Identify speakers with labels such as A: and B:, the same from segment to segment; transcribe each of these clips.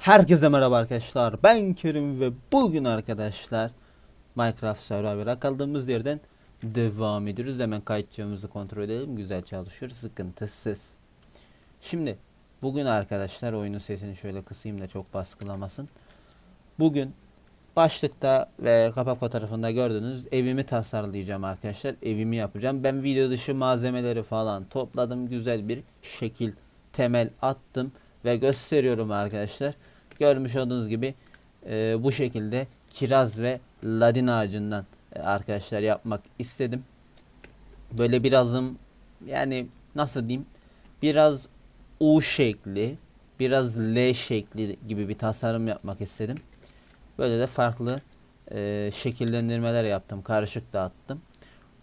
A: Herkese merhaba arkadaşlar. Ben Kerim ve bugün arkadaşlar Minecraft Survivor'a kaldığımız yerden devam ediyoruz. Hemen kayıtçığımızı kontrol edelim. Güzel çalışıyor. Sıkıntısız. Şimdi bugün arkadaşlar oyunun sesini şöyle kısayım da çok baskılamasın. Bugün başlıkta ve kapak fotoğrafında gördüğünüz evimi tasarlayacağım arkadaşlar. Evimi yapacağım. Ben video dışı malzemeleri falan topladım. Güzel bir şekil temel attım ve gösteriyorum arkadaşlar. Görmüş olduğunuz gibi e, bu şekilde kiraz ve ladin ağacından e, arkadaşlar yapmak istedim. Böyle birazım yani nasıl diyeyim biraz U şekli biraz L şekli gibi bir tasarım yapmak istedim. Böyle de farklı e, şekillendirmeler yaptım. Karışık dağıttım.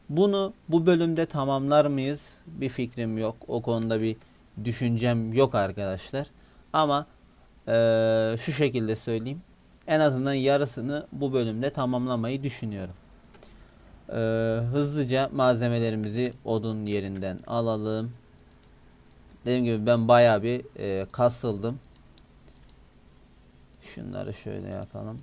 A: Bunu bu bölümde tamamlar mıyız? Bir fikrim yok. O konuda bir düşüncem yok arkadaşlar. Ama eee, şu şekilde söyleyeyim. En azından yarısını bu bölümde tamamlamayı düşünüyorum. Eee, hızlıca malzemelerimizi odun yerinden alalım. Dediğim gibi ben bayağı bir eee, kasıldım. Şunları şöyle yapalım.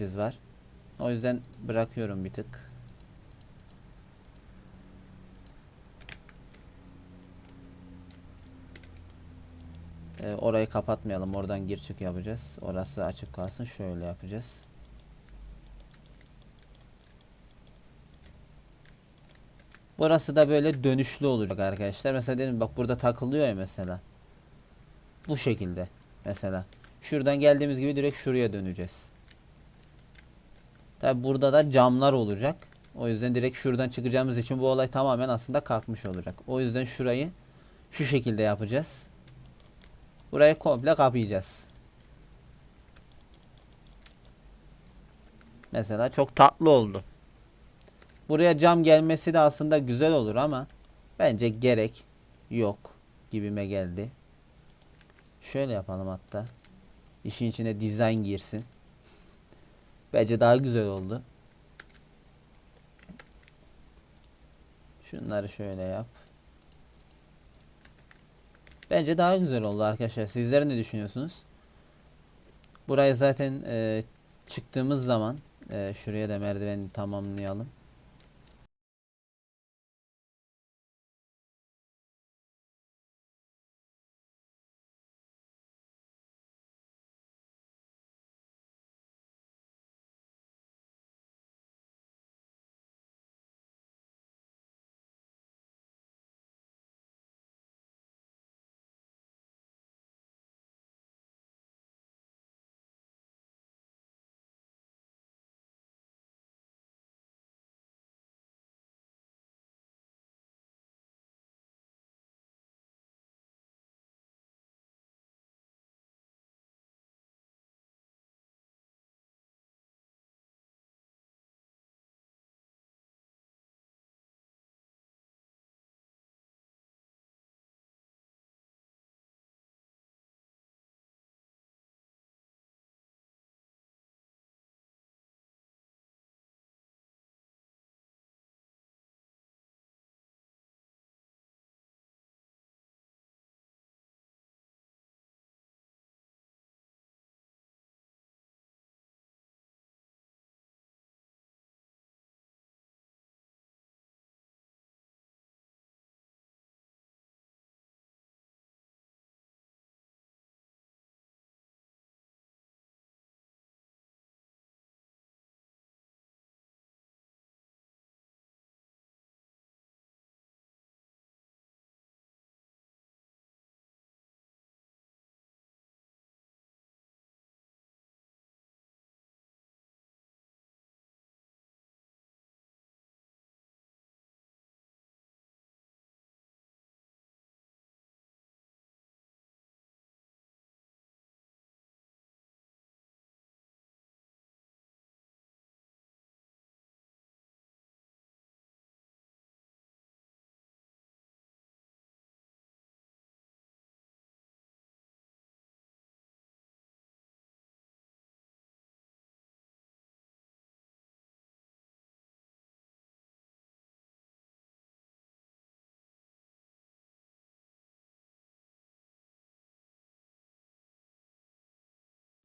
A: Gereksiz var. O yüzden bırakıyorum bir tık. Ee, orayı kapatmayalım. Oradan gir çık yapacağız. Orası açık kalsın. Şöyle yapacağız. Burası da böyle dönüşlü olacak arkadaşlar. Mesela dedim bak burada takılıyor ya mesela. Bu şekilde mesela. Şuradan geldiğimiz gibi direkt şuraya döneceğiz. Tabi burada da camlar olacak. O yüzden direkt şuradan çıkacağımız için bu olay tamamen aslında kalkmış olacak. O yüzden şurayı şu şekilde yapacağız. Burayı komple kapayacağız. Mesela çok tatlı oldu. Buraya cam gelmesi de aslında güzel olur ama bence gerek yok gibime geldi. Şöyle yapalım hatta. İşin içine dizayn girsin. Bence daha güzel oldu. Şunları şöyle yap. Bence daha güzel oldu arkadaşlar. Sizler ne düşünüyorsunuz? Buraya zaten e, çıktığımız zaman e, şuraya da merdiveni tamamlayalım.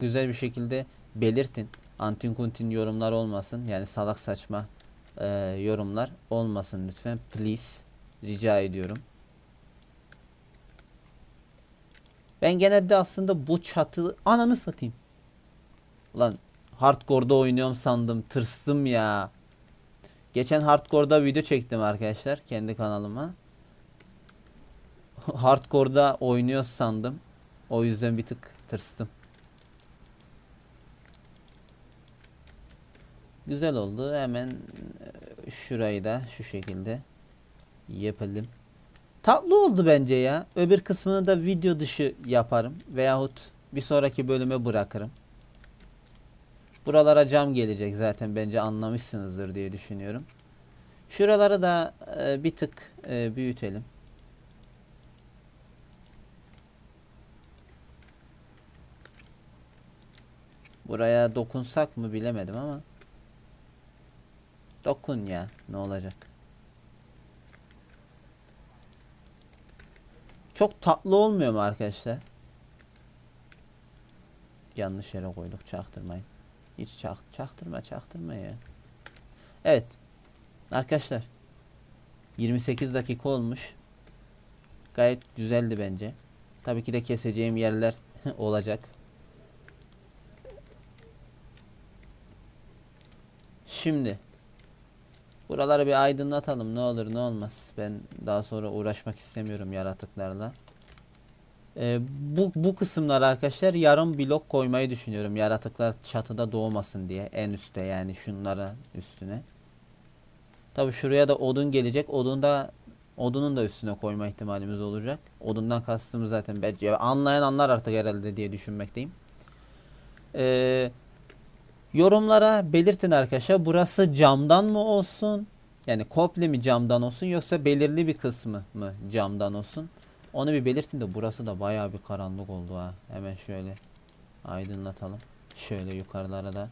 A: Güzel bir şekilde belirtin. Antin kuntin yorumlar olmasın. Yani salak saçma e, yorumlar olmasın lütfen. Please. Rica ediyorum. Ben genelde aslında bu çatı ananı satayım. Lan hardcore'da oynuyorum sandım. Tırstım ya. Geçen hardcore'da video çektim arkadaşlar kendi kanalıma. hardcore'da oynuyor sandım. O yüzden bir tık tırstım. Güzel oldu. Hemen e, şurayı da şu şekilde yapalım. Tatlı oldu bence ya. Öbür kısmını da video dışı yaparım. Veyahut bir sonraki bölüme bırakırım. Buralara cam gelecek zaten bence anlamışsınızdır diye düşünüyorum. Şuraları da e, bir tık e, büyütelim. Buraya dokunsak mı bilemedim ama. Dokun ya. Ne olacak? Çok tatlı olmuyor mu arkadaşlar? Yanlış yere koyduk. Çaktırmayın. Hiç çak, çaktırma çaktırma ya. Evet. Arkadaşlar. 28 dakika olmuş. Gayet güzeldi bence. Tabii ki de keseceğim yerler olacak. Şimdi buraları bir aydınlatalım ne olur ne olmaz. Ben daha sonra uğraşmak istemiyorum yaratıklarla. Ee, bu bu kısımlar arkadaşlar yarım blok koymayı düşünüyorum. Yaratıklar çatıda doğmasın diye en üstte yani şunlara üstüne. Tabi şuraya da odun gelecek. Odun da odunun da üstüne koyma ihtimalimiz olacak. Odundan kastımız zaten bence anlayan anlar artık herhalde diye düşünmekteyim. Ee, yorumlara belirtin arkadaşlar. Burası camdan mı olsun? Yani komple mi camdan olsun yoksa belirli bir kısmı mı camdan olsun? Onu bir belirtin de burası da bayağı bir karanlık oldu ha. Hemen şöyle aydınlatalım. Şöyle yukarılara da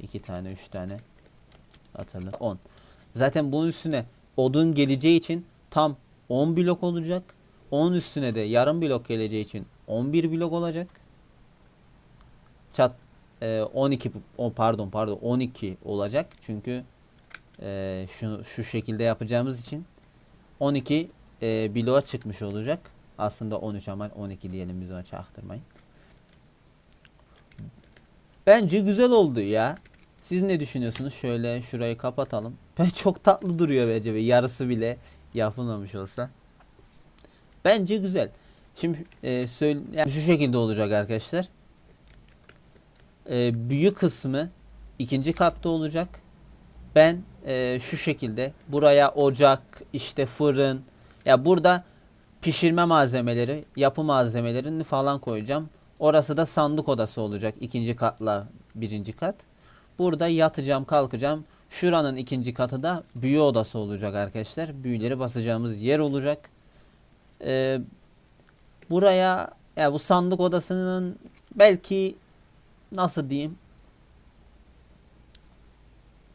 A: iki tane üç tane atalım. 10. Zaten bunun üstüne odun geleceği için tam 10 blok olacak. 10 üstüne de yarım blok geleceği için 11 blok olacak. Çat e, 12 o pardon pardon 12 olacak. Çünkü e, şu şu şekilde yapacağımız için 12 e, bloğa çıkmış olacak. Aslında 13 ama 12 diyelim biz ona çaktırmayın. Bence güzel oldu ya. Siz ne düşünüyorsunuz? Şöyle şurayı kapatalım. Çok tatlı duruyor bence ve yarısı bile yapılmamış olsa. Bence güzel. Şimdi e, söyle yani şu şekilde olacak arkadaşlar. E, büyük kısmı ikinci katta olacak. Ben e, şu şekilde buraya ocak, işte fırın ya burada pişirme malzemeleri, yapı malzemelerini falan koyacağım. Orası da sandık odası olacak. ikinci katla birinci kat. Burada yatacağım, kalkacağım. Şuranın ikinci katı da büyü odası olacak arkadaşlar. Büyüleri basacağımız yer olacak. Ee, buraya ya bu sandık odasının belki nasıl diyeyim?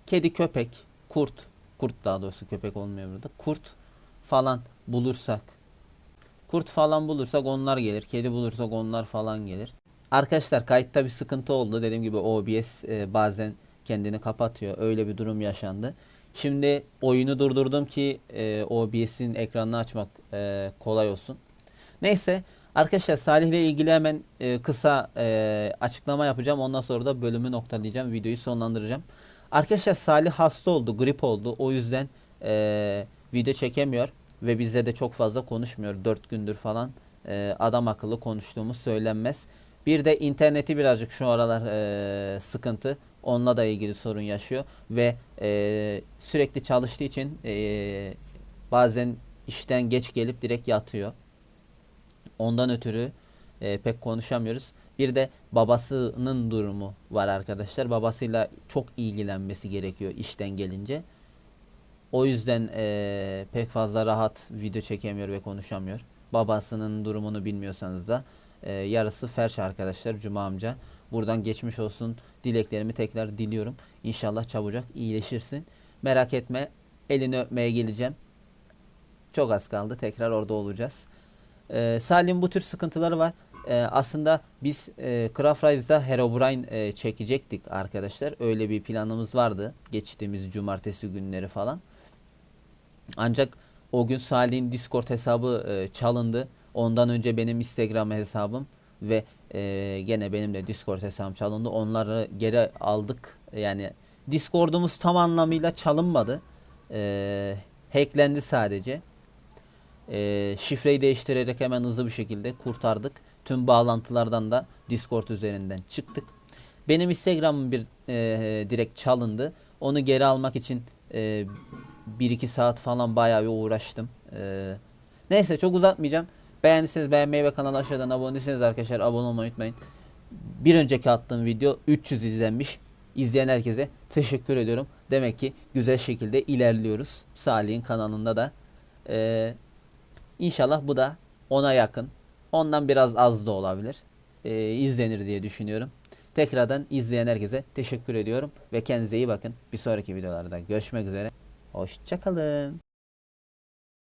A: Kedi, köpek, kurt, kurt daha doğrusu köpek olmuyor burada. Kurt falan bulursak Kurt falan bulursak onlar gelir. Kedi bulursak onlar falan gelir. Arkadaşlar kayıtta bir sıkıntı oldu. Dediğim gibi OBS e, bazen kendini kapatıyor. Öyle bir durum yaşandı. Şimdi oyunu durdurdum ki e, OBS'in ekranını açmak e, kolay olsun. Neyse arkadaşlar Salih ile ilgili hemen e, kısa e, açıklama yapacağım. Ondan sonra da bölümü noktalayacağım. Videoyu sonlandıracağım. Arkadaşlar Salih hasta oldu, grip oldu. O yüzden e, video çekemiyor ve bizde de çok fazla konuşmuyor. 4 gündür falan e, adam akıllı konuştuğumuz söylenmez. Bir de interneti birazcık şu aralar e, sıkıntı. Onunla da ilgili sorun yaşıyor ve e, sürekli çalıştığı için e, bazen işten geç gelip direkt yatıyor. Ondan ötürü e, pek konuşamıyoruz. Bir de babasının durumu var arkadaşlar. Babasıyla çok ilgilenmesi gerekiyor işten gelince. O yüzden e, pek fazla rahat video çekemiyor ve konuşamıyor. Babasının durumunu bilmiyorsanız da e, yarısı felç arkadaşlar Cuma amca. Buradan geçmiş olsun dileklerimi tekrar diliyorum. İnşallah çabucak iyileşirsin. Merak etme elini öpmeye geleceğim. Çok az kaldı tekrar orada olacağız. E, Salim bu tür sıkıntıları var. E, aslında biz e, Craft Rise'da Herobrine e, çekecektik arkadaşlar. Öyle bir planımız vardı. Geçtiğimiz cumartesi günleri falan. Ancak o gün Salih'in Discord hesabı e, çalındı. Ondan önce benim Instagram hesabım ve e, gene benim de Discord hesabım çalındı. Onları geri aldık. Yani Discord'umuz tam anlamıyla çalınmadı. E, hacklendi sadece. E, şifreyi değiştirerek hemen hızlı bir şekilde kurtardık. Tüm bağlantılardan da Discord üzerinden çıktık. Benim Instagram'ım bir e, direkt çalındı. Onu geri almak için e, 1-2 saat falan bayağı bir uğraştım. Ee, neyse çok uzatmayacağım. Beğendiyseniz beğenmeyi ve kanala aşağıdan abone değilseniz arkadaşlar abone olmayı unutmayın. Bir önceki attığım video 300 izlenmiş. İzleyen herkese teşekkür ediyorum. Demek ki güzel şekilde ilerliyoruz. Salih'in kanalında da. Ee, inşallah bu da ona yakın. Ondan biraz az da olabilir. Ee, izlenir diye düşünüyorum. Tekrardan izleyen herkese teşekkür ediyorum. Ve kendinize iyi bakın. Bir sonraki videolarda görüşmek üzere. Hoşçakalın.